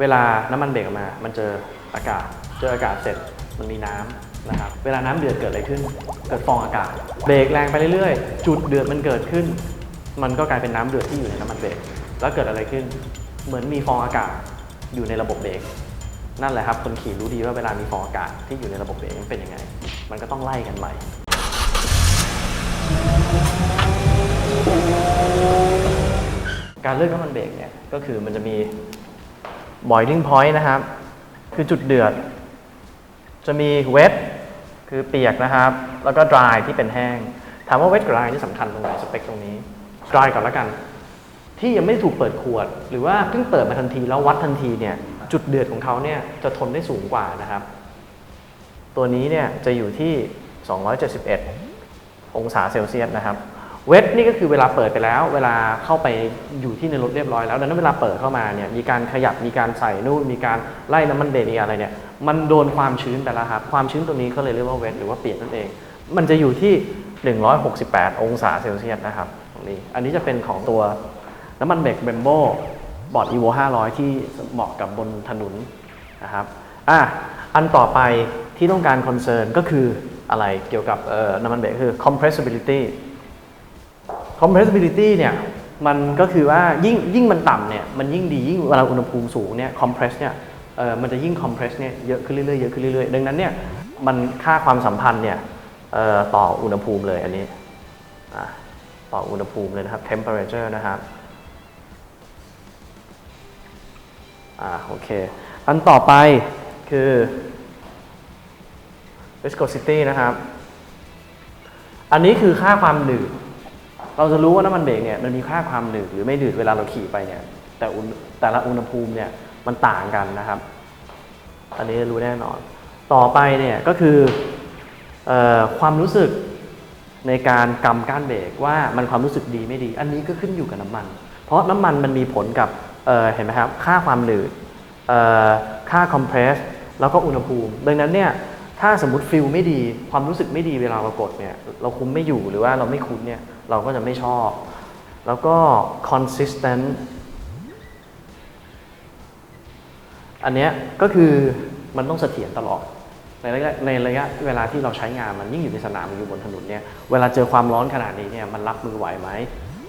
เวลาน้ำมันเบรกออกมา มันเจออากาศ เจออากาศเสร็จมันมีน้ำนะครับ เวลาน้ำเดือดเกิดอะไรขึ้น เกิดฟองอากาศ เบรกแรงไปเรื่อยๆ จุดเดือดมันเกิดขึ้น มันก็กลายเป็นน้ำเดือดที่อยู่ในน้ำมันเบรก แล้วเกิดอะไรขึ้น เหมือนมีฟองอากาศอยู่ในระบบเบรก นั่นแหละครับ คนขี่รู้ดีว่าเวลามีฟองอากาศที่อยู่ในระบบเบรกมันเป็นยังไง มันก็ต้องไล่กันใหม่การเลือกน้ำมันเบรกเนี่ยก็คือมันจะมี boiling point นะครับ คือจุดเดือด จะมี wet คือเปียกนะครับ แล้วก็ dry ที่เป็นแห้ง ถามว่า wet กับ dry ที่สำคัญตรงไหนสเปคตรงนี้ dry ก่อนแล้วกัน ที่ยังไม่ได้ถูกเปิดขวด หรือว่าเพิ่งเปิดมาทันทีแล้ววัดทันทีเนี่ย จุดเดือดของเขาเนี่ยจะทนได้สูงกว่านะครับ ตัวนี้เนี่ยจะอยู่ที่ 271 องศาเซลเซียสนะครับ เวทนี่ก็คือเวลาเปิดไปแล้ว เวลาเข้าไปอยู่ที่ในรถเรียบร้อยแล้วดังนั้นเวลาเปิดเข้ามาเนี่ยมีการขยับมีการใส่นู่นมีการไล่น้ำมันเบรกมีอะไรเนี่ยมันโดนความชื้นไปแล้วครับความชื้นตัวนี้ก็เลยเรียกว่าเวทหรือว่าเปียกนั่นเอง มันจะอยู่ที่ 168 องศาเซลเซียสนะครับตรงนี้อันนี้จะเป็นของตัวน้ำมันเบรกเบมโบบอร์ด evo 500 ที่เหมาะกับบนถนนนะครับอะอันต่อไปที่ต้องการคอนเซิร์นก็คืออะไรเกี่ยวกับเอ่อน้ำมันเบรกคือ compressibility compressibility เนี่ยมันก็คือว่ายิ่งยิ่งมันต่ำเนี่ยมันยิ่งดียิ่งเวลาอุณหภูมิสูงเนี่ย compress เนี่ยเออมันจะยิ่ง compress เนี่ยเยอะขึ้นเรื่อยๆเยอะขึ้นเรื่อยๆดังนั้นเนี่ยมันค่าความสัมพันธ์เนี่ยเอ่อต่ออุณหภูมิเลยอันนี้ต่ออุณหภูมิเลยนะครับ temperature นะครับอ่าโอเค อันต่อไปคือ viscosity นะครับ อันนี้คือค่าความหนืด เราจะรู้ว่าน้ำมันเบรกเนี่ยมันมีค่าความหนืดหรือไม่หนืดเวลาเราขี่ไปเนี่ย แต่อุณแต่ละอุณหภูมิเนี่ยมันต่างกันนะครับ อันนี้รู้แน่นอน ต่อไปเนี่ยก็คือออความรู้สึกในการกำก้านเบรกว่ามันความรู้สึกดีไม่ดี อันนี้ก็ขึ้นอยู่กับน้ำมัน เพราะน้ำมันมันมีผลกับเเห็นไหมครับ ค่าความหนืดค่าคอมเพรสแล้วก็อุณหภูมิ ดังนั้นเนี่ย ถ้าสมมติฟิลไม่ดีความรู้สึกไม่ดีเวลาเรากดเนี่ยเราคุ้มไม่อยู่หรือว่าเราไม่คุ้นเนี่ยเราก็จะไม่ชอบ แล้วก็ consistent อันเนี้ยก็คือมันต้องเสถียรตลอดในระยะในระยะเวลาที่เราใช้งานมันยิ่งอยู่ในสนามอยู่บนถนนเนี่ยเวลาเจอความร้อนขนาดนี้เนี่ยมันรับมือไหวไหม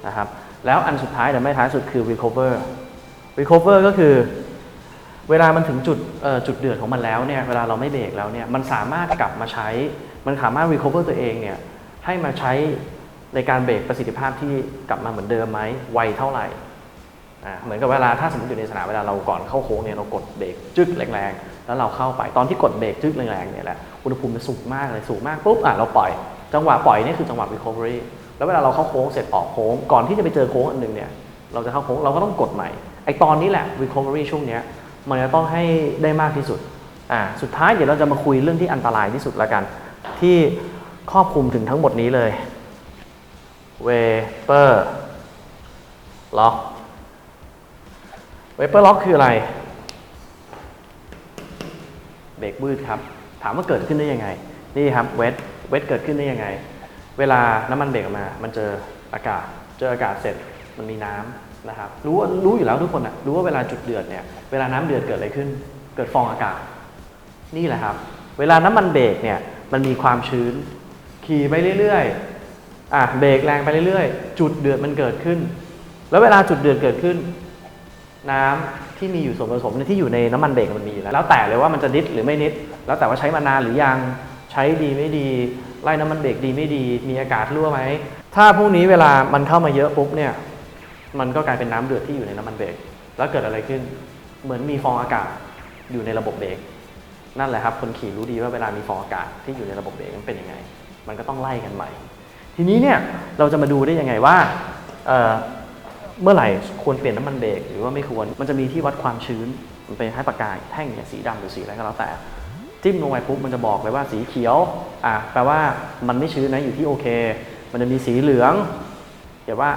นะครับแล้วอันสุดท้ายแต่ไม่ท้ายสุดคือ recover recover ก็คือ เวลามันถึงจุดเอ่อจุดเดือดของมันแล้วเนี่ยเวลาเราไม่เบรกแล้วเนี่ยมันสามารถกลับมาใช้ มันสามารถ recover ตัวเองเนี่ยให้มาใช้ในการเบรกประสิทธิภาพที่กลับมาเหมือนเดิมไหมไวเท่าไหร่เหมือนกับเวลาถ้าสมมติอยู่ในสนามเวลาเราก่อนเข้าโค้งเนี่ยเรากดเบรกจึ๊กแรงๆแล้วเราเข้าไปตอนที่กดเบรกจึ๊กแรงๆเนี่ยแหละอุณหภูมิมันสูงมากเลยสูงมากปุ๊บอะเราปล่อยจังหวะปล่อยนี่คือจังหวะ recovery แล้วเวลาเราเข้าโค้งเสร็จออกโค้งก่อนที่จะไปเจอโค้งอันหนึ่งเนี่ยเราจะเข้าโค้งเราก็ต้องกดใหม่ไอตอนนี้แหละ recovery ช่วงเนี้ย มันจะต้องให้ได้มากที่สุดอ่าสุดท้ายเดี๋ยวเราจะมาคุยเรื่องที่อันตรายที่สุดแล้วกัน ที่ครอบคลุมถึงทั้งหมดนี้เลย vapor lock เวเปอร์ล็อกคืออะไรเบรกบืดครับ ถามว่าเกิดขึ้นได้ยังไง นี่ครับเวทเวทเกิดขึ้นได้ยังไง เวลาน้ำมันเบรกออกมา มันเจออากาศ เจออากาศเสร็จ มันมีน้ำ นะครับรู้รู้อยู่แล้วทุกคนอะรู้ว่าเวลาจุดเดือดเนี่ยเวลาน้ำเดือดเกิดอะไรขึ้น เกิดฟองอากาศ นี่แหละครับ เวลาน้ำมันเบรกเนี่ยมันมีความชื้น ขี่ไปเรื่อยๆอะเบรกแรงไปเรื่อยๆ จุดเดือดมันเกิดขึ้น แล้วเวลาจุดเดือดเกิดขึ้น น้ำที่มีอยู่ส่วนผสมเนี่ยที่อยู่ในน้ำมันเบรกมันมีอยู่แล้วแล้วแต่เลยว่ามันจะนิดหรือไม่นิด แล้วแต่ว่าใช้มานานหรือยังใช้ดีไม่ดีไล่น้ำมันเบรกดีไม่ดี มีอากาศรั่วไหมถ้าพวกนี้เวลามันเข้ามาเยอะปุ๊บเนี่ย มันก็กลายเป็นน้ำเดือดที่อยู่ในน้ำมันเบรกแล้วเกิดอะไรขึ้น เหมือนมีฟองอากาศอยู่ในระบบเบรกนั่นแหละครับ คนขี่รู้ดีว่าเวลามีฟองอากาศที่อยู่ในระบบเบรกมันเป็นยังไง มันก็ต้องไล่กันใหม่ ทีนี้เนี่ยเราจะมาดูได้ยังไงว่าเเมื่อไหร่ควรเปลี่ยนน้ำมันเบรกหรือว่าไม่ควร มันจะมีที่วัดความชื้น มันเป็นให้ปากกาแท่งเนี่ยสีดำหรือสีอะไรก็แล้วแต่ จิ้มลงไปปุ๊บมันจะบอกเลยว่าสีเขียวอะแปลว่ามันไม่ชื้นนะอยู่ที่โอเค มันจะมีสีเหลืองเดี๋ยวว่า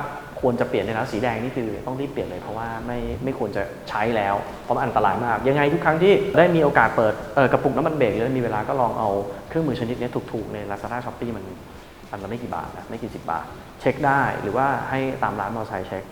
ควรจะเปลี่ยนเลยนะสีแดงนี่คือต้องรีบเปลี่ยนเลยเพราะว่าไม่ไม่ควรจะใช้แล้วเพราะมันอันตรายมาก ยังไงทุกครั้งที่ได้มีโอกาสเปิดกระปุกน้ำมันเบรกหรือมีเวลาก็ลองเอาเครื่องมือชนิดนี้ถูกๆใน Lazada Shopee มันอันละไม่กี่บาทนะไม่กี่สิบบาท เช็คได้หรือว่าให้ตามร้านมอเตอร์ไซค์เช็ค